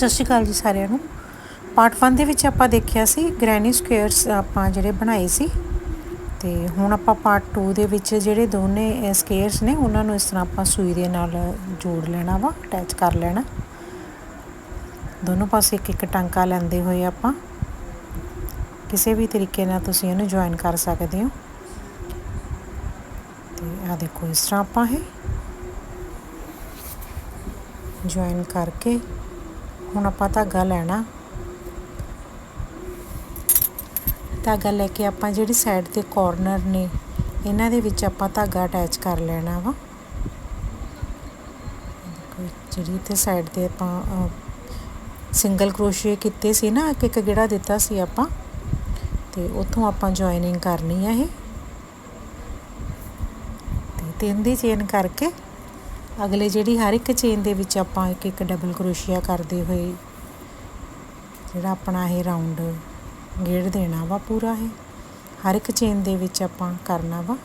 ਸਤਿ ਸ਼੍ਰੀ ਅਕਾਲ ਜੀ ਸਾਰਿਆਂ ਨੂੰ। ਪਾਰਟ 1 ਦੇ ਵਿੱਚ ਆਪਾਂ ਦੇਖਿਆ ਸੀ ਗ੍ਰੈਨੀ ਸਕੁਅਰਸ ਆਪਾਂ ਜਿਹੜੇ ਬਣਾਏ ਸੀ। ਤੇ ਹੁਣ ਆਪਾਂ ਪਾਰਟ 2 ਦੇ ਵਿੱਚ ਜਿਹੜੇ ਦੋਨੇ ਸਕੁਅਰਸ ਨੇ, ਉਹਨਾਂ ਨੂੰ ਇਸ ਤਰ੍ਹਾਂ ਆਪਾਂ ਸੂਈ ਦੇ ਨਾਲ ਜੋੜ ਲੈਣਾ ਵਾ ਅਟੈਚ ਕਰ ਲੈਣਾ। ਦੋਨੋਂ ਪਾਸੇ ਇੱਕ ਇੱਕ ਟਾਂਕਾ ਲੈਂਦੇ ਹੋਏ ਆਪਾਂ। ਕਿਸੇ ਵੀ ਤਰੀਕੇ ਨਾਲ ਤੁਸੀਂ ਇਹਨੂੰ ਜੁਆਇਨ ਕਰ ਸਕਦੇ ਹੋ। ਤੇ ਆ ਦੇਖੋ ਇਸ ਤਰ੍ਹਾਂ ਆਪਾਂ ਇਹ ਜੁਆਇਨ ਕਰਕੇ ਹੁਣ ਆਪਾਂ ਧਾਗਾ ਲੈਣਾ। ਧਾਗਾ ਲੈ ਕੇ ਆਪਾਂ ਜਿਹੜੀ ਸਾਈਡ ਤੇ ਕਾਰਨਰ ਨੇ, ਇਹਨਾਂ ਦੇ ਵਿੱਚ ਆਪਾਂ ਧਾਗਾ ਅਟੈਚ ਕਰ ਲੈਣਾ ਵਾ। ਜਿਹੜੀ ਤੇ ਸਾਈਡ ਤੇ ਆਪਾਂ ਸਿੰਗਲ ਕਰੋਸ਼ੀਏ ਕੀਤੇ ਸੀ ਨਾ ਇੱਕ ਇੱਕ ਗੇੜਾ ਦਿੱਤਾ ਸੀ ਆਪਾਂ। ਤੇ ਉੱਥੋਂ ਆਪਾਂ ਜੁਆਇਨਿੰਗ ਕਰਨੀ ਹੈ ਇਹ। ਤੇ ਤਿੰਨ ਦੀ ਚੇਨ ਕਰਕੇ ਅਗਲੇ ਜਿਹੜੀ ਹਰ ਇੱਕ ਚੇਨ ਦੇ ਵਿੱਚ ਆਪਾਂ ਇੱਕ ਇੱਕ ਡਬਲ ਕਰੋਸ਼ੀਆ ਕਰਦੇ ਹੋਏ, ਜਿਹੜਾ ਆਪਣਾ ਇਹ ਰਾਉਂਡ ਗੇੜ ਦੇਣਾ ਵਾ ਪੂਰਾ ਇਹ, ਹਰ ਇੱਕ ਚੇਨ ਦੇ ਵਿੱਚ ਆਪਾਂ ਕਰਨਾ ਵਾ।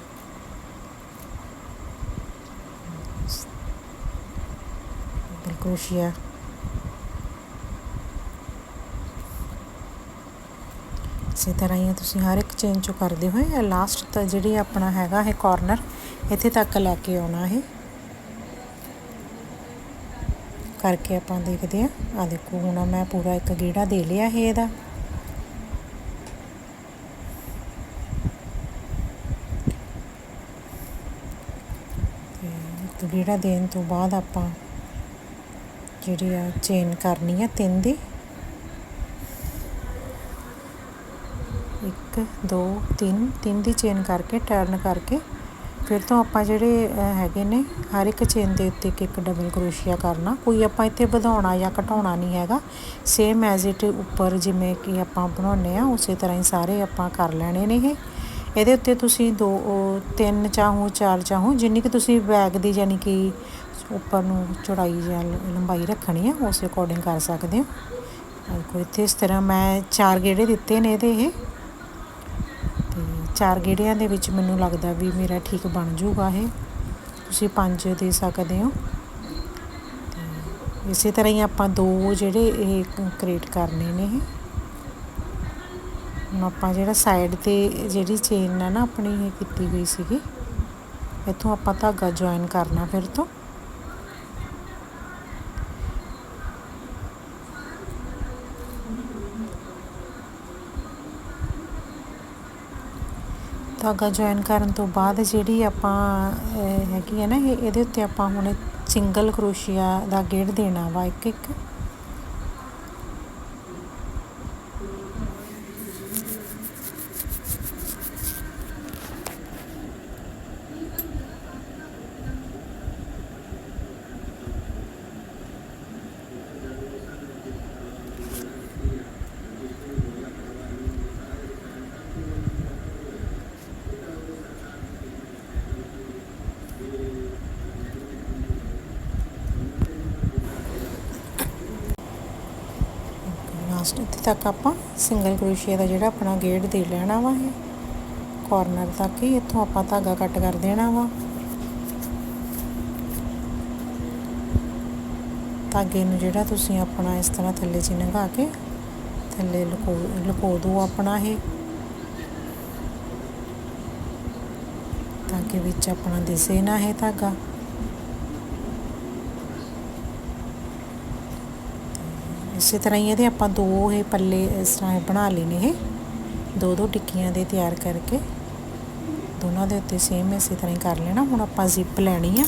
ਡਬਲ ਕਰੋਸ਼ੀਆ। ਇਸੇ ਤਰ੍ਹਾਂ ਹੀ ਤੁਸੀਂ ਹਰ ਇੱਕ ਚੇਨ ਚੋਂ ਕਰਦੇ ਹੋਏ ਲਾਸਟ ਤਾਂ ਜਿਹੜੀ ਆਪਣਾ ਹੈਗਾ ਇਹ ਕਾਰਨਰ ਇੱਥੇ ਤੱਕ ਲੈ ਕੇ ਆਉਣਾ ਹੈ ਕਰਕੇ ਆਪਾਂ ਦੇਖਦੇ ਆ ਆ ਦੇਖੋ, ਹੁਣ ਮੈਂ ਪੂਰਾ ਇੱਕ ਗੇੜਾ ਦੇ ਲਿਆ ਹੈ ਇਹਦਾ। ਤੇ ਗੇੜਾ ਦੇਣ ਤੋਂ ਬਾਅਦ ਆਪਾਂ ਜਿਹੜੀ ਆ ਚੇਨ ਕਰਨੀ ਆ ਤਿੰਨ ਦੀ। ਇੱਕ, ਦੋ, ਤਿੰਨ ਤਿੰਨ ਦੀ ਚੇਨ ਕਰਕੇ ਟਰਨ ਕਰਕੇ ਫਿਰ ਤੋਂ ਆਪਾਂ ਜਿਹੜੇ ਹੈਗੇ ਨੇ, ਹਰ ਇੱਕ ਚੇਨ ਦੇ ਉੱਤੇ ਇੱਕ ਇੱਕ ਡਬਲ ਕਰੋਸ਼ੀਆ ਕਰਨਾ। ਕੋਈ ਆਪਾਂ ਇੱਥੇ ਵਧਾਉਣਾ ਜਾਂ ਘਟਾਉਣਾ ਨਹੀਂ ਹੈਗਾ। ਸੇਮ ਐਜ਼ ਇਟ ਉੱਪਰ ਜਿਵੇਂ ਕਿ ਆਪਾਂ ਬਣਾਉਨੇ ਆ ਉਸੇ ਤਰ੍ਹਾਂ ਹੀ ਸਾਰੇ ਆਪਾਂ ਕਰ ਲੈਣੇ ਨੇ ਇਹ। ਇਹਦੇ ਉੱਤੇ ਤੁਸੀਂ ਦੋ ਤਿੰਨ ਚਾਹੋ, ਚਾਰ ਚਾਹੋ, ਜਿੰਨੀ ਕਿ ਤੁਸੀਂ ਬੈਗ ਦੀ ਯਾਨੀ ਕਿ ਉੱਪਰ ਨੂੰ ਚੌੜਾਈ ਜਾਂ ਲੰਬਾਈ ਰੱਖਣੀ ਆ, ਉਸ ਅਕੋਰਡਿੰਗ ਕਰ ਸਕਦੇ ਹੋ। ਕੋਈ ਇੱਥੇ ਇਸ ਤਰ੍ਹਾਂ ਮੈਂ ਚਾਰ ਗੇੜੇ ਦਿੱਤੇ ਨੇ ਇਹਦੇ ਇਹ। ਚਾਰ ਗੇੜਿਆਂ ਦੇ ਵਿੱਚ ਮੈਨੂੰ ਲੱਗਦਾ ਵੀ ਮੇਰਾ ਠੀਕ ਬਣ ਜਾਊਗਾ ਇਹ। ਤੁਸੀਂ ਪੰਜ ਦੇ ਸਕਦੇ ਹੋ। ਤੇ ਇਸੇ ਤਰ੍ਹਾਂ ਹੀ ਆਪਾਂ ਦੋ ਜਿਹੜੇ ਇਹ ਕ੍ਰੀਏਟ ਕਰਨੇ ਨੇ ਇਹ। ਹੁਣ ਆਪਾਂ ਜਿਹੜਾ ਸਾਈਡ ਤੇ ਜਿਹੜੀ ਚੇਨ ਹੈ ਨਾ ਆਪਣੀ ਇਹ ਕੀਤੀ ਹੋਈ ਸੀਗੀ, ਇੱਥੋਂ ਆਪਾਂ ਧਾਗਾ ਜੁਆਇਨ ਕਰਨਾ ਫਿਰ ਤੋਂ। ਧਾਗਾ ਜੁਆਇਨ ਕਰਨ ਤੋਂ ਬਾਅਦ ਜਿਹੜੀ ਆਪਾਂ ਹੈਗੀ ਹੈ ਨਾ, ਇਹ ਇਹਦੇ ਉੱਤੇ ਆਪਾਂ ਹੁਣ ਸਿੰਗਲ ਕਰੋਸ਼ੀਆ ਦਾ ਗੇੜ ਦੇਣਾ ਵਾ ਇੱਕ ਇੱਕ ਲਾਸਟ ਇੱਥੇ ਤੱਕ ਆਪਾਂ ਸਿੰਗਲ ਕਰੋਸ਼ੀਆ ਦਾ ਜਿਹੜਾ ਆਪਣਾ ਗੇੜ ਦੇ ਲੈਣਾ ਵਾ ਇਹ। ਕਾਰਨਰ ਤੱਕ ਹੀ ਇੱਥੋਂ ਆਪਾਂ ਧਾਗਾ ਕੱਟ ਕਰ ਦੇਣਾ ਵਾ। ਧਾਗੇ ਨੂੰ ਜਿਹੜਾ ਤੁਸੀਂ ਆਪਣਾ ਇਸ ਤਰ੍ਹਾਂ ਥੱਲੇ ਚ ਲੰਘਾ ਕੇ ਥੱਲੇ ਲਕੋ ਲਕੋ ਦੋ ਆਪਣਾ ਇਹ। ਤਾਂ ਕਿ ਵਿੱਚ ਆਪਣਾ ਦਿਸੇ ਨਾ ਹੈ ਧਾਗਾ। ਇਸੇ ਤਰ੍ਹਾਂ ਹੀ ਇਹਦੇ ਆਪਾਂ ਦੋ ਇਹ ਪੱਲੇ ਇਸ ਤਰ੍ਹਾਂ ਬਣਾ ਲਏ ਨੇ ਇਹ। ਦੋ ਦੋ ਟਿੱਕੀਆਂ ਦੇ ਤਿਆਰ ਕਰਕੇ ਦੋਨਾਂ ਦੇ ਉੱਤੇ ਸੇਮ ਇਸੇ ਤਰ੍ਹਾਂ ਹੀ ਕਰ ਲੈਣਾ। ਹੁਣ ਆਪਾਂ ਜ਼ਿਪ ਲੈਣੀ ਆ।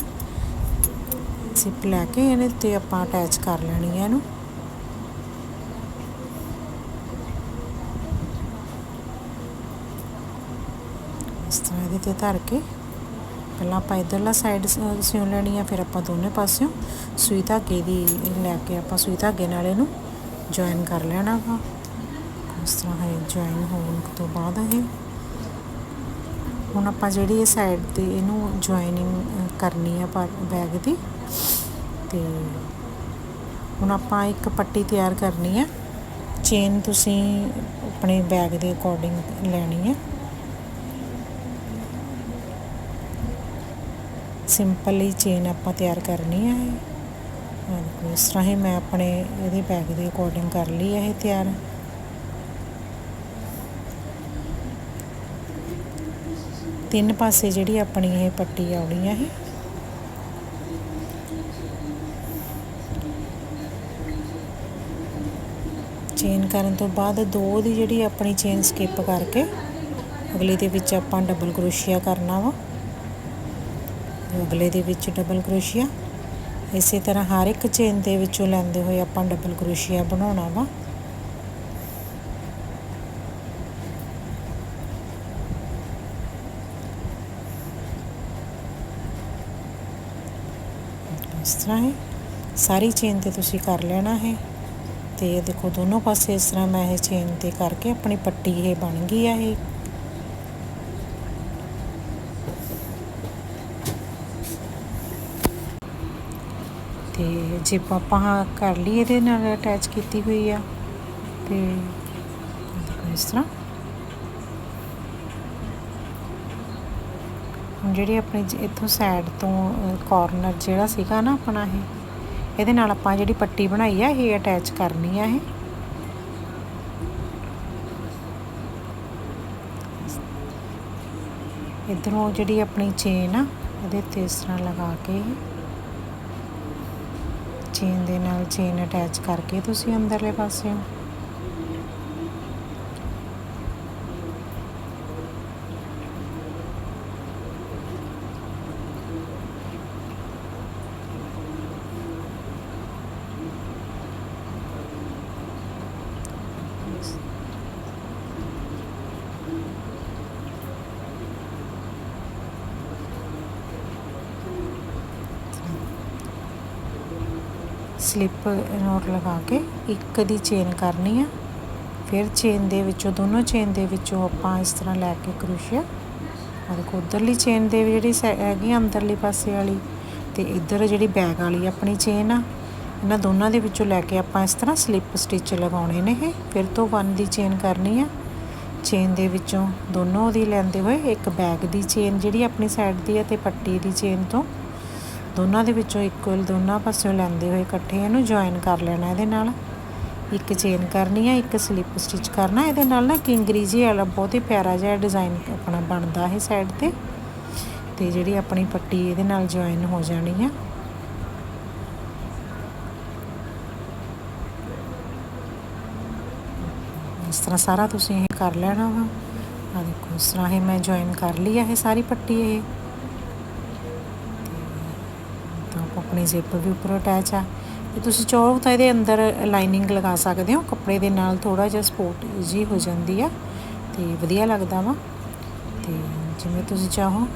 ਜ਼ਿਪ ਲੈ ਕੇ ਇਹਦੇ ਉੱਤੇ ਆਪਾਂ ਅਟੈਚ ਕਰ ਲੈਣੀ ਆ ਇਹਨੂੰ। ਇਸ ਤਰ੍ਹਾਂ ਇਹਦੇ ਤੇ ਧਰ ਕੇ ਪਹਿਲਾਂ ਆਪਾਂ ਇਧਰਲਾ ਸਾਈਡ ਸਿਉਂ ਲੈਣੀ ਆ, ਫਿਰ ਆਪਾਂ ਦੋਨੇ ਪਾਸਿਓਂ ਸੂਈ ਧਾਗੇ ਦੀ ਲੈ ਕੇ ਆਪਾਂ ਸੂਈ ਧਾਗੇ ਨਾਲ ਇਹਨੂੰ ਜੁਆਇਨ ਕਰ ਲੈਣਾ ਵਾ। ਇਸ ਤਰ੍ਹਾਂ ਹੈ ਜੁਆਇਨ ਹੋਣ ਤੋਂ ਬਾਅਦ ਇਹ ਹੁਣ ਆਪਾਂ ਜਿਹੜੀ ਇਹ ਸਾਈਡ ਤੇ ਇਹਨੂੰ ਜੁਆਇਨਿੰਗ ਕਰਨੀ ਆ ਪਰ ਬੈਗ ਦੀ। ਤੇ ਹੁਣ ਆਪਾਂ ਇੱਕ ਪੱਟੀ ਤਿਆਰ ਕਰਨੀ ਆ। ਚੇਨ ਤੁਸੀਂ ਆਪਣੇ ਬੈਗ ਦੇ ਅਕੋਰਡਿੰਗ ਲੈਣੀ ਹੈ ਸਿੰਪਲ ਹੀ ਚੇਨ ਆਪਾਂ ਤਿਆਰ ਕਰਨੀ ਹੈ ਆਹ ਦੇਖੋ ਇਸ ਤਰ੍ਹਾਂ ਹੀ ਮੈਂ ਆਪਣੇ ਇਹਦੇ ਬੈਗ ਦੇ ਅਕੋਰਡਿੰਗ ਕਰ ਲਈ ਹੈ ਇਹ ਤਿਆਰ। ਤਿੰਨ ਪਾਸੇ ਜਿਹੜੀ ਆਪਣੀ ਇਹ ਪੱਟੀ ਆਉਣੀ ਹੈ ਇਹ। ਚੇਨ ਕਰਨ ਤੋਂ ਬਾਅਦ ਦੋ ਦੀ ਜਿਹੜੀ ਆਪਣੀ ਚੇਨ ਸਕਿਪ ਕਰਕੇ, ਅਗਲੇ ਦੇ ਵਿੱਚ ਆਪਾਂ ਡਬਲ ਕਰੋਸ਼ੀਆ ਕਰਨਾ ਵਾ। ਅਗਲੇ ਦੇ ਵਿੱਚ ਡਬਲ ਕਰੋਸ਼ੀਆ ਇਸੇ ਤਰ੍ਹਾਂ ਹਰ ਇੱਕ ਚੇਨ ਦੇ ਵਿੱਚੋਂ ਲੈਂਦੇ ਹੋਏ ਆਪਾਂ ਡਬਲ ਕਰੋਸ਼ੀਆ ਬਣਾਉਣਾ ਵਾ। ਇਸ ਤਰ੍ਹਾਂ ਹੈ ਸਾਰੀ ਚੇਨ ਤੇ ਤੁਸੀਂ ਕਰ ਲੈਣਾ ਹੈ। ਤੇ ਇਹ ਦੇਖੋ ਦੋਨੋਂ ਪਾਸੇ ਇਸ ਤਰ੍ਹਾਂ ਮੈਂ ਇਹ ਚੇਨ ਤੇ ਕਰਕੇ ਆਪਣੀ ਪੱਟੀ ਇਹ ਬਣ ਗਈ ਆ ਇਹ। ਤੇ ਜੇ ਆਪਾਂ ਕਰ ਲਈ ਇਹਦੇ ਨਾਲ ਅਟੈਚ ਕੀਤੀ ਹੋਈ ਆ, ਤੇ ਇਸ ਤਰ੍ਹਾਂ। ਹੁਣ ਜਿਹੜੀ ਆਪਣੀ ਇੱਥੋਂ ਸਾਈਡ ਤੋਂ ਕਾਰਨਰ ਜਿਹੜਾ ਸੀਗਾ ਨਾ ਆਪਣਾ ਇਹ, ਇਹਦੇ ਨਾਲ ਆਪਾਂ ਜਿਹੜੀ ਪੱਟੀ ਬਣਾਈ ਆ, ਇਹ ਅਟੈਚ ਕਰਨੀ ਆ ਇਹ। ਇਧਰੋਂ ਜਿਹੜੀ ਆਪਣੀ ਚੇਨ ਆ, ਇਹਦੇ ਤੇ ਇਸ ਤਰ੍ਹਾਂ ਲਗਾ ਕੇ ਚੇਨ ਦੇ ਨਾਲ ਚੇਨ ਅਟੈਚ ਕਰਕੇ ਤੁਸੀਂ ਅੰਦਰਲੇ ਪਾਸੇ ਸਲਿੱਪ ਨੋਟ ਲਗਾ ਕੇ ਇੱਕ ਦੀ ਚੇਨ ਕਰਨੀ ਆ। ਫਿਰ ਚੇਨ ਦੇ ਵਿੱਚੋਂ, ਦੋਨੋਂ ਚੇਨ ਦੇ ਵਿੱਚੋਂ ਆਪਾਂ ਇਸ ਤਰ੍ਹਾਂ ਲੈ ਕੇ ਕਰੋਸ਼ੀਆ। ਆ ਉਧਰਲੀ ਚੇਨ ਦੇ ਜਿਹੜੀ ਸੈ- ਹੈਗੀ ਆ ਅੰਦਰਲੀ ਪਾਸੇ ਵਾਲੀ ਤੇ ਇੱਧਰ ਜਿਹੜੀ ਬੈਕ ਵਾਲੀ ਆਪਣੀ ਚੇਨ ਆ, ਇਹਨਾਂ ਦੋਨਾਂ ਦੇ ਵਿੱਚੋਂ ਲੈ ਕੇ ਆਪਾਂ ਇਸ ਤਰ੍ਹਾਂ ਸਲਿੱਪ ਸਟਿਚ ਲਗਾਉਣੇ ਨੇ ਇਹ। ਫਿਰ ਤੋਂ ਵਨ ਦੀ ਚੇਨ ਕਰਨੀ ਆ। ਚੇਨ ਦੇ ਵਿੱਚੋਂ ਦੋਨੋਂ ਦੀ ਲੈਂਦੇ ਹੋਏ ਇੱਕ ਬੈਗ ਦੀ ਚੇਨ ਜਿਹੜੀ ਆਪਣੀ ਸਾਈਡ ਦੀ ਹੈ ਤੇ ਪੱਟੀ ਦੀ ਚੇਨ ਤੋਂ ਦੋਨਾਂ ਦੇ ਵਿੱਚੋਂ ਇਕੁਅਲ ਦੋਨਾਂ ਪਾਸਿਓਂ ਲੈਂਦੇ ਹੋਏ ਇਕੱਠੇ ਇਹਨੂੰ ਜੁਆਇਨ ਕਰ ਲੈਣਾ ਇਹਦੇ ਨਾਲ। ਇੱਕ ਚੇਨ ਕਰਨੀ ਹੈ ਇੱਕ ਸਲਿੱਪ ਸਟਿਚ ਕਰਨਾ। ਇਹਦੇ ਨਾਲ ਨਾ ਕਿੰਗਰੀ ਜੀ ਵਾਲਾ ਬਹੁਤ ਹੀ ਪਿਆਰਾ ਜਿਹਾ ਡਿਜ਼ਾਈਨ ਆਪਣਾ ਬਣਦਾ ਹੈ ਸਾਈਡ ਤੇ। ਤੇ ਜਿਹੜੀ ਆਪਣੀ ਪੱਟੀ ਇਹਦੇ ਨਾਲ ਜੁਆਇਨ ਹੋ ਜਾਣੀ ਆ। ਇਸ ਤਰ੍ਹਾਂ ਸਾਰਾ ਤੁਸੀਂ ਇਹ ਕਰ ਲੈਣਾ ਵਾ। ਆ ਦੇਖੋ, ਇਸ ਤਰ੍ਹਾਂ ਇਹ ਮੈਂ ਜੁਆਇਨ ਕਰ ਲਈ ਆ ਇਹ ਸਾਰੀ ਪੱਟੀ ਇਹ ਤਾਂ ਆਪਾਂ ਆਪਣੀ ਜ਼ਿਪ ਵੀ ਉੱਪਰ ਅਟੈਚ ਆ। ਤੇ ਤੁਸੀਂ ਚਾਹੋ ਤਾਂ ਇਹਦੇ ਅੰਦਰ ਲਾਈਨਿੰਗ ਲਗਾ ਸਕਦੇ ਹੋ। ਕੱਪੜੇ ਦੇ ਨਾਲ ਥੋੜਾ ਜਿਹਾ ਸਪੋਰਟ ਜੀ ਹੋ ਜਾਂਦੀ ਆ। ਤੇ ਵਧੀਆ ਲੱਗਦਾ ਵਾ। ਤੇ ਜਿਵੇਂ ਤੁਸੀਂ ਚਾਹੋ।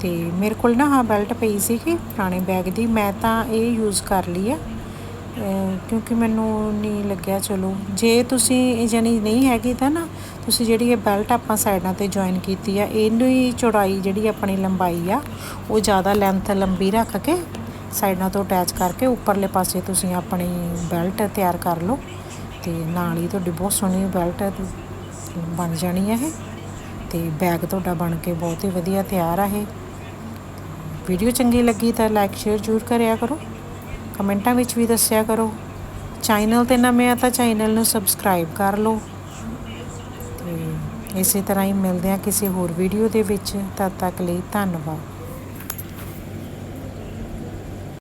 ਤੇ ਮੇਰੇ ਕੋਲ ਨਾ ਹਾਂ ਬੈਲਟ ਪਈ ਸੀ ਕਿ ਪੁਰਾਣੇ ਬੈਗ ਦੀ। ਮੈਂ ਤਾਂ ਇਹ ਯੂਜ਼ ਕਰ ਲਈ ਆ। ਕਿਉਂਕਿ ਮੈਨੂੰ ਨਹੀਂ ਲੱਗਿਆ, ਚਲੋ। ਜੇ ਤੁਸੀਂ ਜਾਨੀ ਨਹੀਂ ਹੈਗੀ ਤਾਂ ਨਾ, ਤੁਸੀਂ ਜਿਹੜੀ ਇਹ ਬੈਲਟ ਆਪਾਂ ਸਾਈਡਾਂ ਤੇ ਜੁਆਇਨ ਕੀਤੀ ਆ, ਇਹਨੂੰ ਹੀ ਚੌੜਾਈ ਜਿਹੜੀ ਆਪਣੀ ਲੰਬਾਈ ਆ, ਉਹ ਜ਼ਿਆਦਾ ਲੈਂਥ ਲੰਬੀ ਰੱਖ ਕੇ ਸਾਈਡਾਂ ਤੋਂ ਅਟੈਚ ਕਰਕੇ ਉੱਪਰਲੇ ਪਾਸੇ ਤੁਸੀਂ ਆਪਣੀ ਬੈਲਟ ਤਿਆਰ ਕਰ ਲਓ ਤੇ ਨਾਲ ਹੀ ਤੁਹਾਡੀ ਬਹੁਤ ਸੋਹਣੀ ਬੈਲਟ ਬਣ ਜਾਣੀ ਹੈ ਇਹ। ਤੇ ਬੈਗ ਤੁਹਾਡਾ ਬਣ ਕੇ ਬਹੁਤ ਹੀ ਵਧੀਆ ਤਿਆਰ ਆ ਇਹ। ਵੀਡੀਓ ਚੰਗੀ ਲੱਗੀ ਤਾਂ ਲਾਈਕ, ਸ਼ੇਅਰ ਜ਼ਰੂਰ ਕਰਿਆ ਕਰੋ। ਕਮੈਂਟਾਂ ਵਿੱਚ ਵੀ ਦੱਸਿਆ ਕਰੋ। ਚੈਨਲ ਤੇ ਨਵੇਂ ਆ ਤਾਂ ਚੈਨਲ ਨੂੰ ਸਬਸਕ੍ਰਾਈਬ ਕਰ ਲਓ। ਤੇ ਇਸੇ ਤਰ੍ਹਾਂ ਹੀ ਮਿਲਦੇ ਆ ਕਿਸੇ ਹੋਰ ਵੀਡੀਓ ਦੇ ਵਿੱਚ। ਤਦ ਤੱਕ ਲਈ ਧੰਨਵਾਦ।